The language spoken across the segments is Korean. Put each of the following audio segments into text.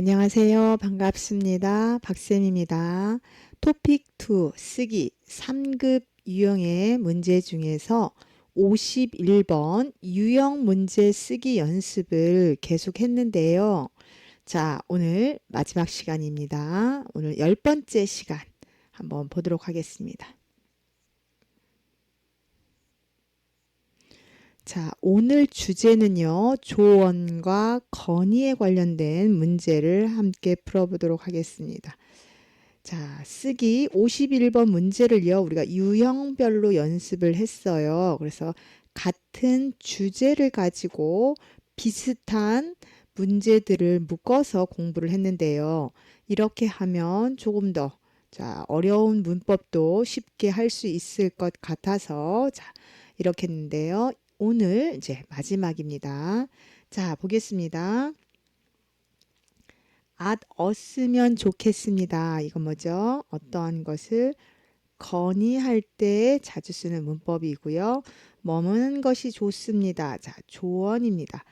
안녕하세요. 반갑습니다. 박쌤입니다. 토픽 2 쓰기 3급 유형의 문제 중에서 51번 유형 문제 쓰기 연습을 계속 했는데요. 자, 오늘 마지막 시간입니다. 오늘 열 번째 시간 한번 보도록 하겠습니다. 자, 오늘 주제는요, 조언과 건의에 관련된 문제를 함께 풀어보도록 하겠습니다. 자, 쓰기 51번 문제를요, 우리가 유형별로 연습을 했어요. 그래서 같은 주제를 가지고 비슷한 문제들을 묶어서 공부를 했는데요. 이렇게 하면 조금 더, 자, 어려운 문법도 쉽게 할 수 있을 것 같아서, 자, 이렇게 했는데요. 오늘 이제 마지막입니다. 자, 보겠습니다. 얻으면 좋겠습니다. 이건 뭐죠? 어떠한 것을 건의할 때 자주 쓰는 문법이고요. 머무는 것이 좋습니다. 자, 조언입니다.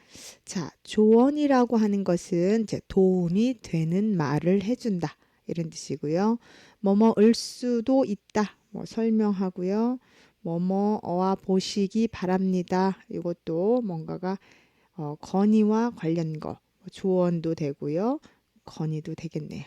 자, 조언이라고 하는 것은 이제 도움이 되는 말을 해준다. 이런 뜻이고요. 뭐뭐을 수도 있다. 뭐 설명하고요. 뭐뭐 어와 보시기 바랍니다. 이것도 뭔가가 어, 건의와 관련 거뭐 조언도 되고요. 건의도 되겠네요.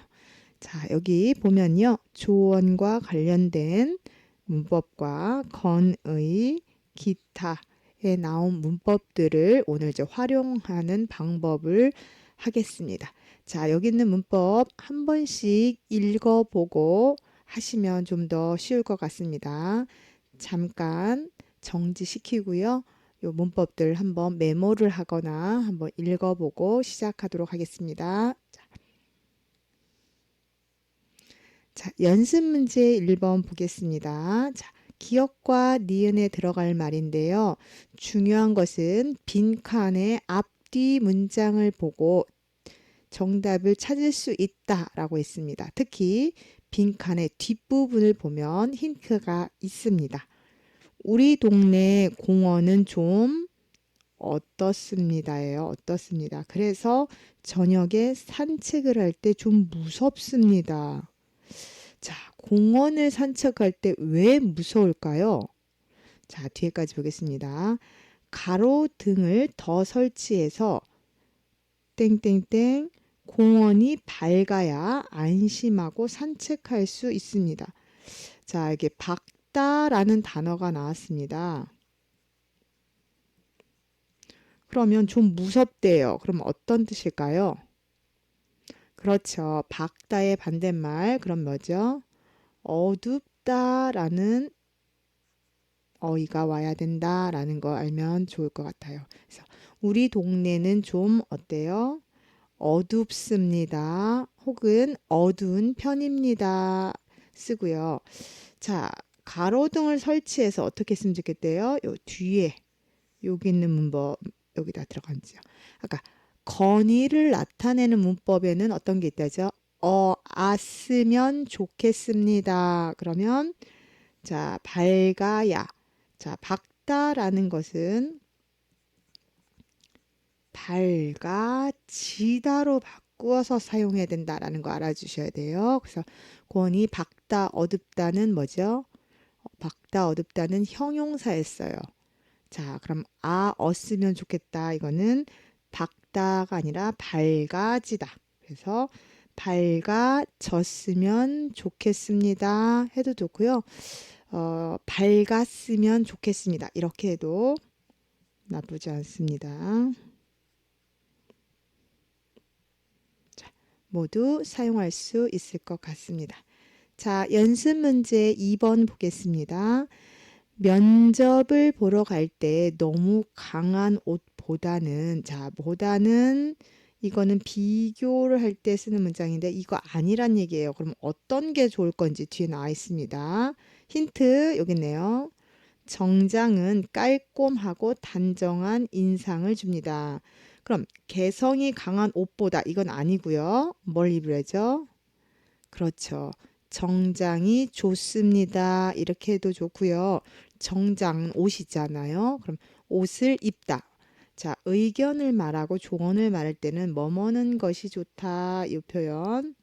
자, 여기 보면요. 조언과 관련된 문법과 건의, 기타에 나온 문법들을 오늘 이제 활용하는 방법을 하겠습니다. 자, 여기 있는 문법 한 번씩 읽어보고 하시면 좀 더 쉬울 것 같습니다. 잠깐 정지시키고요. 요 문법들 한번 메모를 하거나 한번 읽어보고 시작하도록 하겠습니다. 자, 자 연습 문제 1번 보겠습니다. 자, 기억과 니은에 들어갈 말인데요. 중요한 것은 빈 칸의 앞뒤 문장을 보고 정답을 찾을 수 있다라고 했습니다. 특히 빈칸의 뒷부분을 보면 힌트가 있습니다. 우리 동네 공원은 좀 어떻습니다예요. 어떻습니다. 그래서 저녁에 산책을 할 때 좀 무섭습니다. 자, 공원을 산책할 때 왜 무서울까요? 자, 뒤에까지 보겠습니다. 가로등을 더 설치해서 땡땡땡 공원이 밝아야 안심하고 산책할 수 있습니다. 자, 이게 밝다라는 단어가 나왔습니다. 그러면 좀 무섭대요. 그럼 어떤 뜻일까요? 그렇죠. 밝다의 반대말. 그럼 뭐죠? 어둡다라는 어이가 와야 된다라는 거 알면 좋을 것 같아요. 그래서 우리 동네는 좀 어때요? 어둡습니다. 혹은 어두운 편입니다. 쓰고요. 자, 가로등을 설치해서 어떻게 쓰면 좋겠대요? 요 뒤에 여기 있는 문법 여기다 들어간지요. 아까 건의를 나타내는 문법에는 어떤 게 있다죠? 어, 아으면 좋겠습니다. 그러면 자, 밝아야. 자, 밝다라는 것은 밝아지다로 바꾸어서 사용해야 된다라는 거 알아주셔야 돼요. 그래서 권이 밝다, 어둡다는 뭐죠? 밝다, 어둡다는 형용사였어요. 자, 그럼 아, 어쓰면 좋겠다. 이거는 밝다가 아니라 밝아지다. 그래서 밝아졌으면 좋겠습니다. 해도 좋고요. 어, 밝았으면 좋겠습니다. 이렇게 해도 나쁘지 않습니다. 모두 사용할 수 있을 것 같습니다. 자, 연습 문제 2번 보겠습니다. 면접을 보러 갈 때 너무 강한 옷보다는 자, 보다는 이거는 비교를 할 때 쓰는 문장인데 이거 아니란 얘기예요. 그럼 어떤 게 좋을 건지 뒤에 나와 있습니다. 힌트 여기 있네요. 정장은 깔끔하고 단정한 인상을 줍니다. 그럼 개성이 강한 옷보다 이건 아니고요. 뭘 입으래죠? 그렇죠. 정장이 좋습니다. 이렇게 해도 좋고요. 정장 옷이잖아요. 그럼 옷을 입다. 자, 의견을 말하고 조언을 말할 때는 뭐뭐는 것이 좋다. 이 표현.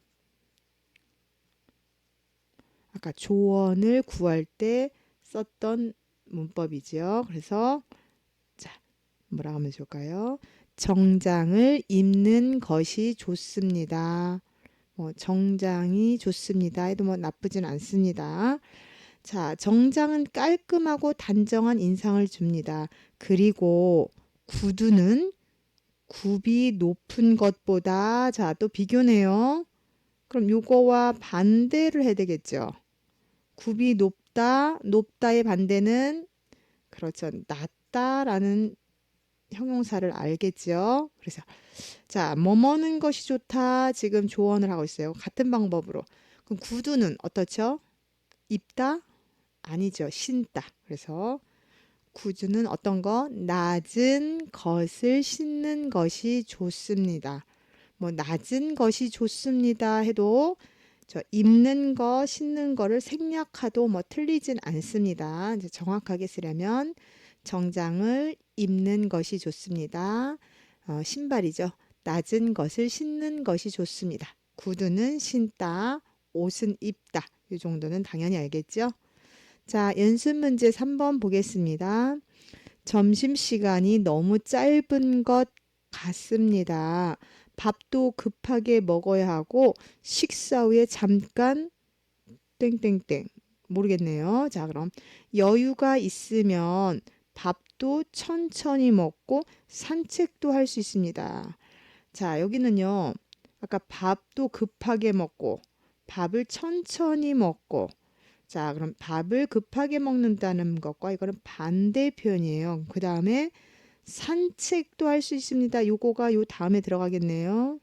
아까 조언을 구할 때 썼던 문법이지요. 그래서 자, 뭐라 하면 좋을까요? 정장을 입는 것이 좋습니다. 뭐 정장이 좋습니다. 해도 뭐 나쁘진 않습니다. 자, 정장은 깔끔하고 단정한 인상을 줍니다. 그리고 구두는 굽이 높은 것보다 자, 또 비교네요. 그럼 요거와 반대를 해야 되겠죠. 굽이 높다, 높다의 반대는 그렇죠. 낮다라는 형용사를 알겠죠. 그래서 자, 뭐뭐는 것이 좋다. 지금 조언을 하고 있어요. 같은 방법으로. 그럼 구두는 어떻죠? 입다? 아니죠. 신다. 그래서 구두는 어떤 거? 낮은 것을 신는 것이 좋습니다. 뭐 낮은 것이 좋습니다 해도 저 입는 거, 신는 거를 생략하도 뭐 틀리진 않습니다. 이제 정확하게 쓰려면 정장을 입는 것이 좋습니다. 어, 신발이죠. 낮은 것을 신는 것이 좋습니다. 구두는 신다, 옷은 입다. 이 정도는 당연히 알겠죠? 자, 연습 문제 3번 보겠습니다. 점심시간이 너무 짧은 것 같습니다. 밥도 급하게 먹어야 하고 식사 후에 잠깐 땡땡땡 모르겠네요. 자, 그럼 여유가 있으면 밥도 천천히 먹고 산책도 할 수 있습니다. 자, 여기는요. 아까 밥도 급하게 먹고 밥을 천천히 먹고 자, 그럼 밥을 급하게 먹는다는 것과 이거는 반대 표현이에요. 그 다음에 산책도 할 수 있습니다. 요거가 요 다음에 들어가겠네요.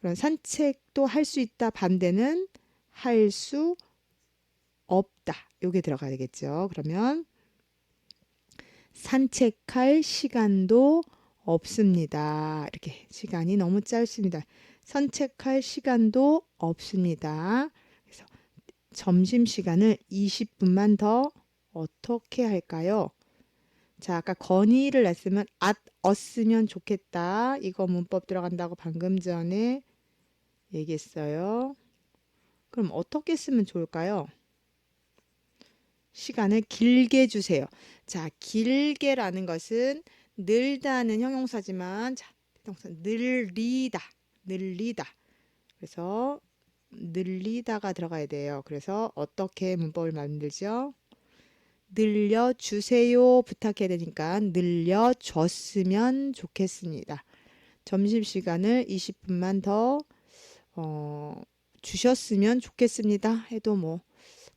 그럼 산책도 할 수 있다. 반대는 할 수 없다. 요게 들어가야 되겠죠. 그러면 산책할 시간도 없습니다. 이렇게 시간이 너무 짧습니다. 산책할 시간도 없습니다. 그래서 점심 시간을 20분만 더 어떻게 할까요? 자, 아까 건의를 냈으면 at 었으면 좋겠다. 이거 문법 들어간다고 방금 전에 얘기했어요. 그럼 어떻게 쓰면 좋을까요? 시간을 길게 주세요. 자, 길게라는 것은 늘다는 형용사지만 자, 비동사 늘리다. 늘리다. 그래서 늘리다가 들어가야 돼요. 그래서 어떻게 문법을 만들죠? 늘려주세요 부탁해야 되니까 늘려줬으면 좋겠습니다. 점심시간을 20분만 더 어, 주셨으면 좋겠습니다. 해도 뭐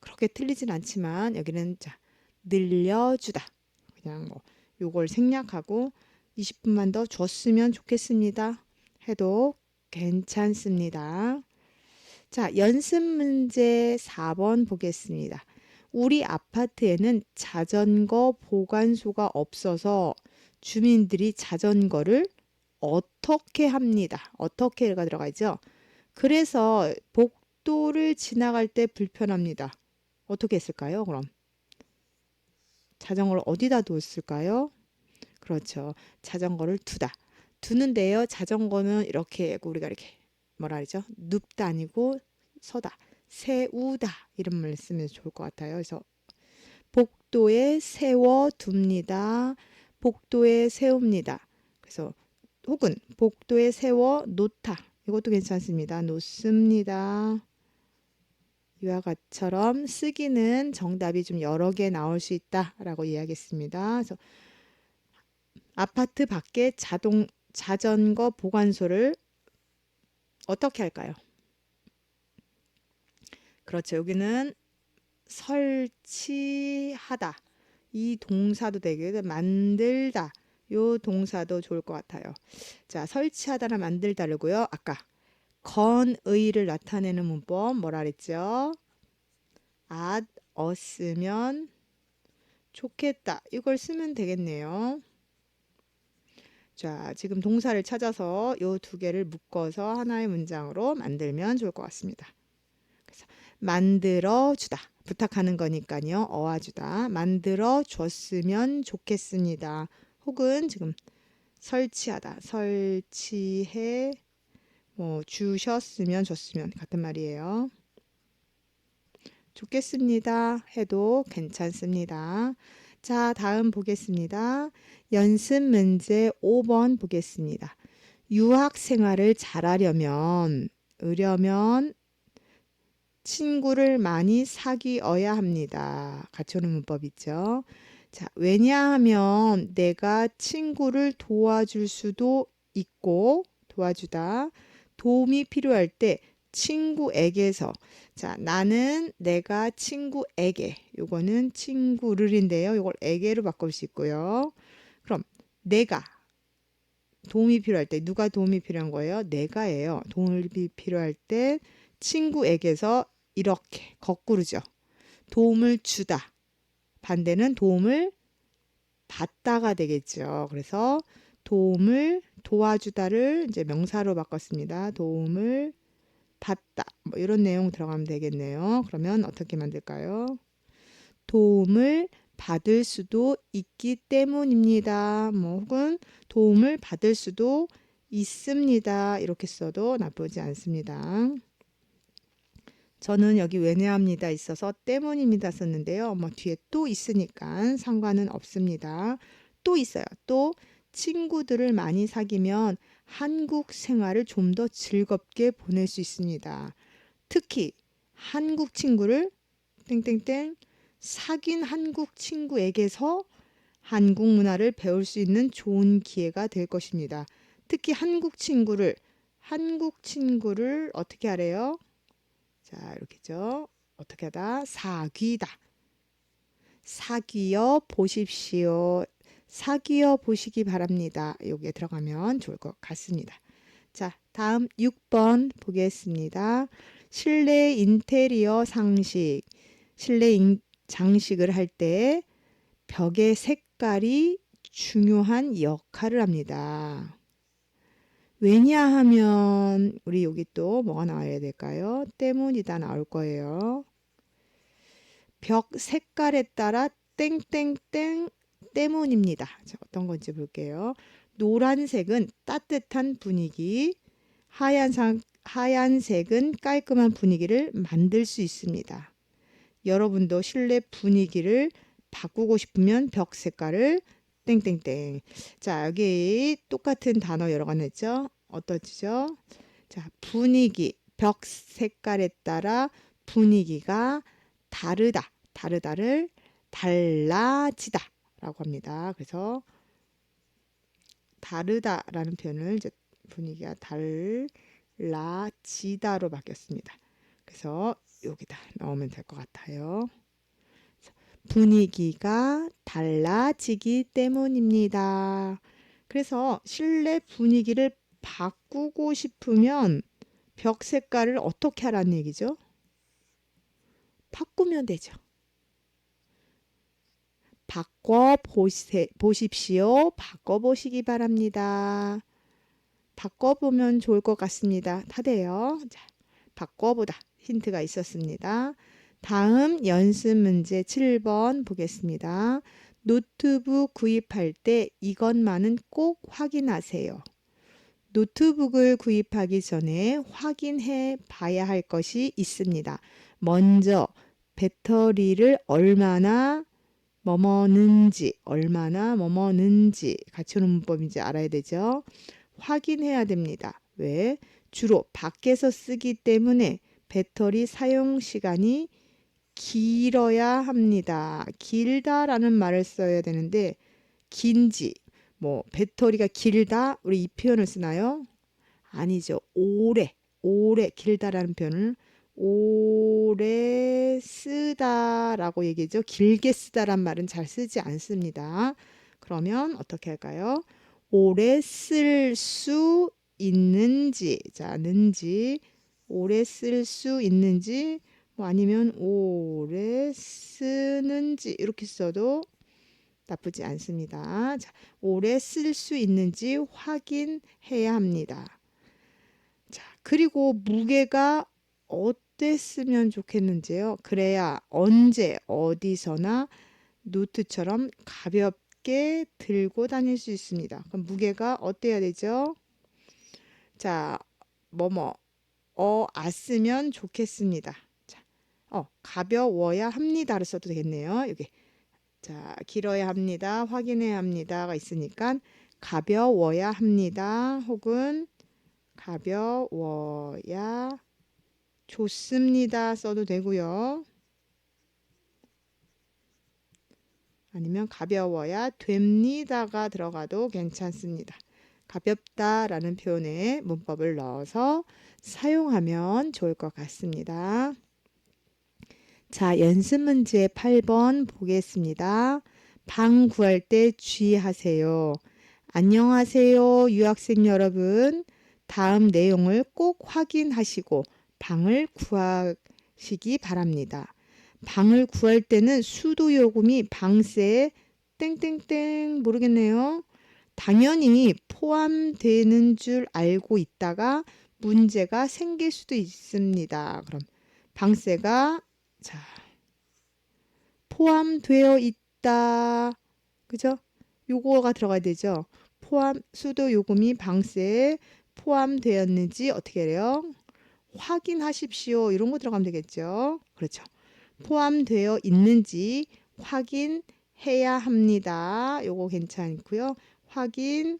그렇게 틀리진 않지만 여기는 자 늘려주다 그냥 뭐 요걸 생략하고 20분만 더 줬으면 좋겠습니다. 해도 괜찮습니다. 자, 연습 문제 4번 보겠습니다. 우리 아파트에는 자전거 보관소가 없어서 주민들이 자전거를 어떻게 합니다. 어떻게가 들어가 있죠. 그래서 복도를 지나갈 때 불편합니다. 어떻게 했을까요? 그럼 자전거를 어디다 뒀을까요? 그렇죠. 자전거를 두다. 두는데요. 자전거는 이렇게 우리가 이렇게 뭐라 그러죠? 눕다 아니고 서다. 세우다 이런 말 쓰면 좋을 것 같아요. 그래서 복도에 세워 둡니다. 복도에 세웁니다. 그래서 혹은 복도에 세워 놓다. 이것도 괜찮습니다. 놓습니다. 이와 같처럼 쓰기는 정답이 좀 여러 개 나올 수 있다라고 이야기했습니다. 그래서 아파트 밖에 자동 자전거 보관소를 어떻게 할까요? 그렇죠. 여기는 설치하다. 이 동사도 되게 만들다. 요 동사도 좋을 것 같아요. 자, 설치하다나 만들다르고요. 아까 건의를 나타내는 문법 뭐라 그랬죠? at 어쓰면 좋겠다. 이걸 쓰면 되겠네요. 자, 지금 동사를 찾아서 요 두 개를 묶어서 하나의 문장으로 만들면 좋을 것 같습니다. 그래서 만들어 주다. 부탁하는 거니까요. 어와 주다. 만들어 줬으면 좋겠습니다. 혹은 지금 설치하다. 설치해 뭐 주셨으면 좋으면 같은 말이에요. 좋겠습니다. 해도 괜찮습니다. 자, 다음 보겠습니다. 연습 문제 5번 보겠습니다. 유학 생활을 잘하려면, 으려면 친구를 많이 사귀어야 합니다. 같이 오는 문법 있죠? 자, 왜냐하면 내가 친구를 도와줄 수도 있고, 도와주다. 도움이 필요할 때 친구에게서 자, 나는 내가 친구에게 요거는 친구를인데요. 요걸 에게로 바꿀 수 있고요. 그럼 내가 도움이 필요할 때 누가 도움이 필요한 거예요? 내가예요. 도움이 필요할 때 친구에게서 이렇게 거꾸로죠. 도움을 주다. 반대는 도움을 받다가 되겠죠. 그래서 도움을 도와주다를 이제 명사로 바꿨습니다. 도움을 받다. 뭐 이런 내용 들어가면 되겠네요. 그러면 어떻게 만들까요? 도움을 받을 수도 있기 때문입니다. 뭐 혹은 도움을 받을 수도 있습니다. 이렇게 써도 나쁘지 않습니다. 저는 여기 왜냐합니다 있어서 때문입니다 썼는데요. 뭐 뒤에 또 있으니까 상관은 없습니다. 또 있어요. 또 친구들을 많이 사귀면 한국 생활을 좀 더 즐겁게 보낼 수 있습니다. 특히 한국 친구를 땡땡땡 사귄 한국 친구에게서 한국 문화를 배울 수 있는 좋은 기회가 될 것입니다. 특히 한국 친구를 한국 친구를 어떻게 하래요? 자, 이렇게죠. 어떻게 하다? 사귀다. 사귀어 보십시오. 사귀어 보시기 바랍니다. 여기에 들어가면 좋을 것 같습니다. 자, 다음 6번 보겠습니다. 실내 인테리어 상식. 실내 인, 장식을 할 때 벽의 색깔이 중요한 역할을 합니다. 왜냐하면 우리 여기 또 뭐가 나와야 될까요? 때문이다 나올 거예요. 벽 색깔에 따라 땡땡땡 때문입니다. 자, 어떤 건지 볼게요. 노란색은 따뜻한 분위기, 하얀색, 하얀색은 깔끔한 분위기를 만들 수 있습니다. 여러분도 실내 분위기를 바꾸고 싶으면 벽 색깔을 땡땡땡. 자, 여기 똑같은 단어 여러 가 냈죠? 어떠지죠? 자, 분위기, 벽 색깔에 따라 분위기가 다르다. 다르다를 달라지다. 라고 합니다. 그래서 다르다 라는 표현을 이제 분위기가 달라지다로 바뀌었습니다. 그래서 여기다 넣으면 될 것 같아요. 분위기가 달라지기 때문입니다. 그래서 실내 분위기를 바꾸고 싶으면 벽 색깔을 어떻게 하라는 얘기죠? 바꾸면 되죠. 바꿔 보십시오. 바꿔 보시기 바랍니다. 바꿔 보면 좋을 것 같습니다. 다돼요. 자, 바꿔보다 힌트가 있었습니다. 다음 연습 문제 7번 보겠습니다. 노트북 구입할 때 이것만은 꼭 확인하세요. 노트북을 구입하기 전에 확인해 봐야 할 것이 있습니다. 먼저 배터리를 얼마나 뭐뭐는지 얼마나 뭐뭐는지 오는 문법인지 알아야 되죠. 확인해야 됩니다. 왜? 주로 밖에서 쓰기 때문에 배터리 사용 시간이 길어야 합니다. 길다라는 말을 써야 되는데 긴지 뭐 배터리가 길다 우리 이 표현을 쓰나요? 아니죠. 오래 오래 길다라는 표현을 오래 쓰다라고 얘기죠. 길게 쓰다란 말은 잘 쓰지 않습니다. 그러면 어떻게 할까요? 오래 쓸 수 있는지, 자, 는지, 오래 쓸 수 있는지, 뭐 아니면 오래 쓰는지, 이렇게 써도 나쁘지 않습니다. 자, 오래 쓸 수 있는지 확인해야 합니다. 자, 그리고 무게가 어 땠으면 좋겠는지요. 그래야 언제 어디서나 노트처럼 가볍게 들고 다닐 수 있습니다. 그럼 무게가 어때야 되죠? 자, 뭐뭐 어 아쓰면 좋겠습니다. 자, 어 가벼워야 합니다를 써도 되겠네요. 여기 자 길어야 합니다. 확인해야 합니다가 있으니까 가벼워야 합니다. 혹은 가벼워야 좋습니다 써도 되고요. 아니면 가벼워야 됩니다가 들어가도 괜찮습니다. 가볍다라는 표현에 문법을 넣어서 사용하면 좋을 것 같습니다. 자, 연습 문제 8번 보겠습니다. 방 구할 때 주의하세요. 안녕하세요, 유학생 여러분. 다음 내용을 꼭 확인하시고 방을 구하시기 바랍니다. 방을 구할 때는 수도 요금이 방세에 땡땡땡 모르겠네요. 당연히 포함되는 줄 알고 있다가 문제가 생길 수도 있습니다. 그럼 방세가 자 포함되어 있다. 그죠? 요거가 들어가야 되죠. 포함 수도 요금이 방세에 포함되었는지 어떻게 해요? 확인하십시오. 이런 거 들어가면 되겠죠. 그렇죠. 포함되어 있는지 확인해야 합니다. 요거 괜찮고요. 확인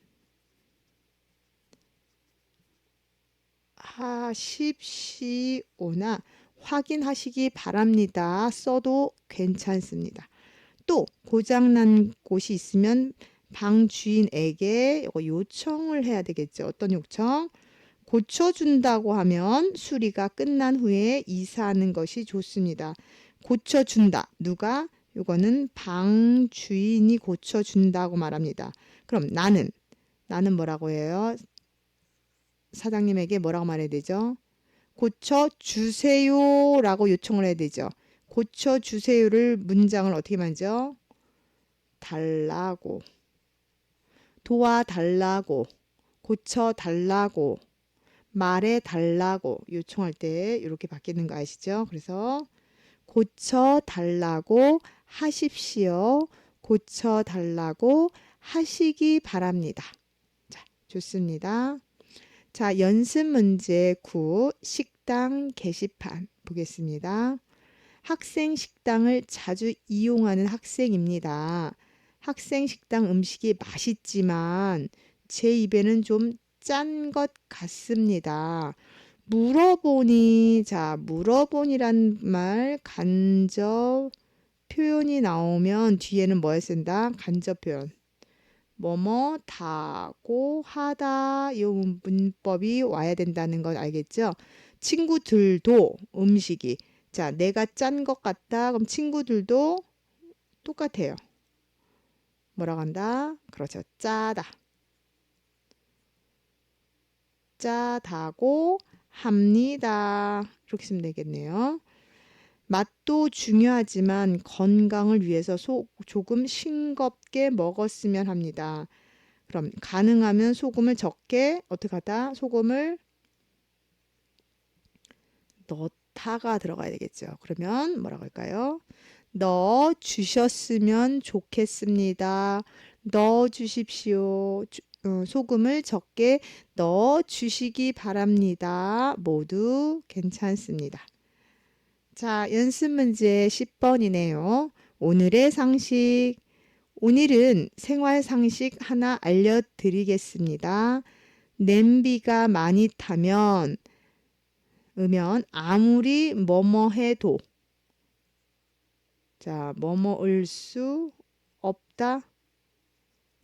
하십시오나 확인하시기 바랍니다. 써도 괜찮습니다. 또 고장난 곳이 있으면 방 주인에게 요청을 해야 되겠죠. 어떤 요청? 고쳐준다고 하면 수리가 끝난 후에 이사하는 것이 좋습니다. 고쳐준다. 누가? 이거는 방 주인이 고쳐준다고 말합니다. 그럼 나는 나는 뭐라고 해요? 사장님에게 뭐라고 말해야 되죠? 고쳐 주세요 라고 요청을 해야 되죠. 고쳐 주세요를 문장을 어떻게 만죠? 달라고 도와달라고 고쳐 달라고 말해 달라고 요청할 때 이렇게 바뀌는 거 아시죠? 그래서 고쳐 달라고 하십시오. 고쳐 달라고 하시기 바랍니다. 자, 좋습니다. 자, 연습 문제 9 식당 게시판 보겠습니다. 학생 식당을 자주 이용하는 학생입니다. 학생 식당 음식이 맛있지만 제 입에는 좀 짠 것 같습니다. 물어보니 자 물어보니란 말 간접 표현이 나오면 뒤에는 뭐에 쓴다? 간접 표현. 뭐뭐 다고 하다 이 문법이 와야 된다는 건 알겠죠? 친구들도 음식이 자 내가 짠 것 같다 그럼 친구들도 똑같아요. 뭐라고 한다? 그렇죠. 짜다. 짜다고 합니다. 이렇게 쓰면 되겠네요. 맛도 중요하지만 건강을 위해서 소, 조금 싱겁게 먹었으면 합니다. 그럼 가능하면 소금을 적게 어떻게 하다? 소금을 넣다가 들어가야 되겠죠. 그러면 뭐라고 할까요? 넣어 주셨으면 좋겠습니다. 넣어 주십시오. 어, 소금을 적게 넣어 주시기 바랍니다. 모두 괜찮습니다. 자, 연습 문제 10번이네요. 오늘의 상식. 오늘은 생활 상식 하나 알려드리겠습니다. 냄비가 많이 타면, 으면 아무리 뭐뭐 해도, 자, 뭐뭐 을 수 없다.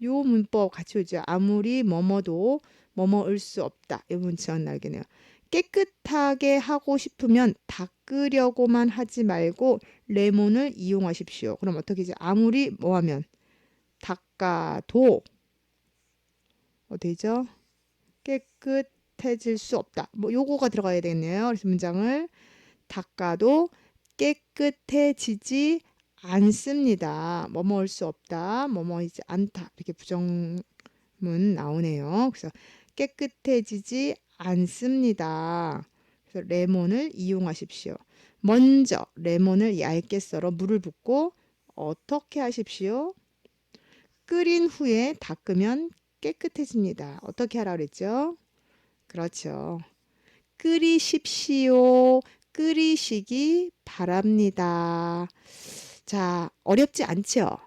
요 문법 같이 오죠. 아무리 뭐뭐도 뭐뭐을 수 없다. 이 문장 나겠네요. 깨끗하게 하고 싶으면 닦으려고만 하지 말고 레몬을 이용하십시오. 그럼 어떻게 지 아무리 뭐하면 닦아도 어디죠? 깨끗해질 수 없다. 뭐 요거가 들어가야 되겠네요. 그래서 문장을 닦아도 깨끗해지지 않습니다. 뭐뭐할 수 없다. 뭐뭐이지 않다. 이렇게 부정문 나오네요. 그래서 깨끗해지지 않습니다. 그래서 레몬을 이용하십시오. 먼저 레몬을 얇게 썰어 물을 붓고 어떻게 하십시오? 끓인 후에 닦으면 깨끗해집니다. 어떻게 하라 그랬죠? 그렇죠. 끓이십시오. 끓이시기 바랍니다. 자, 어렵지 않죠?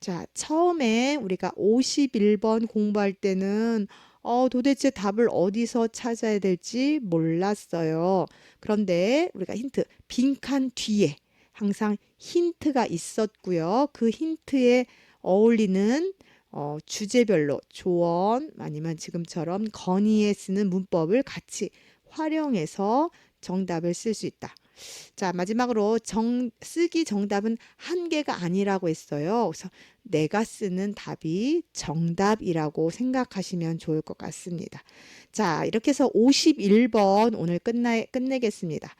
자, 처음에 우리가 51번 공부할 때는 어, 도대체 답을 어디서 찾아야 될지 몰랐어요. 그런데 우리가 힌트, 빈칸 뒤에 항상 힌트가 있었고요. 그 힌트에 어울리는 어, 주제별로 조언 아니면 지금처럼 건의에 쓰는 문법을 같이 활용해서 정답을 쓸 수 있다. 자, 마지막으로 정, 쓰기 정답은 한 개가 아니라고 했어요. 그래서 내가 쓰는 답이 정답이라고 생각하시면 좋을 것 같습니다. 자, 이렇게 해서 51번 오늘 끝나, 끝내겠습니다.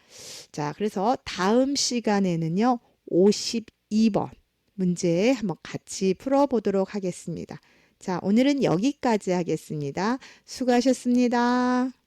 자, 그래서 다음 시간에는요, 52번 문제 한번 같이 풀어보도록 하겠습니다. 자, 오늘은 여기까지 하겠습니다. 수고하셨습니다.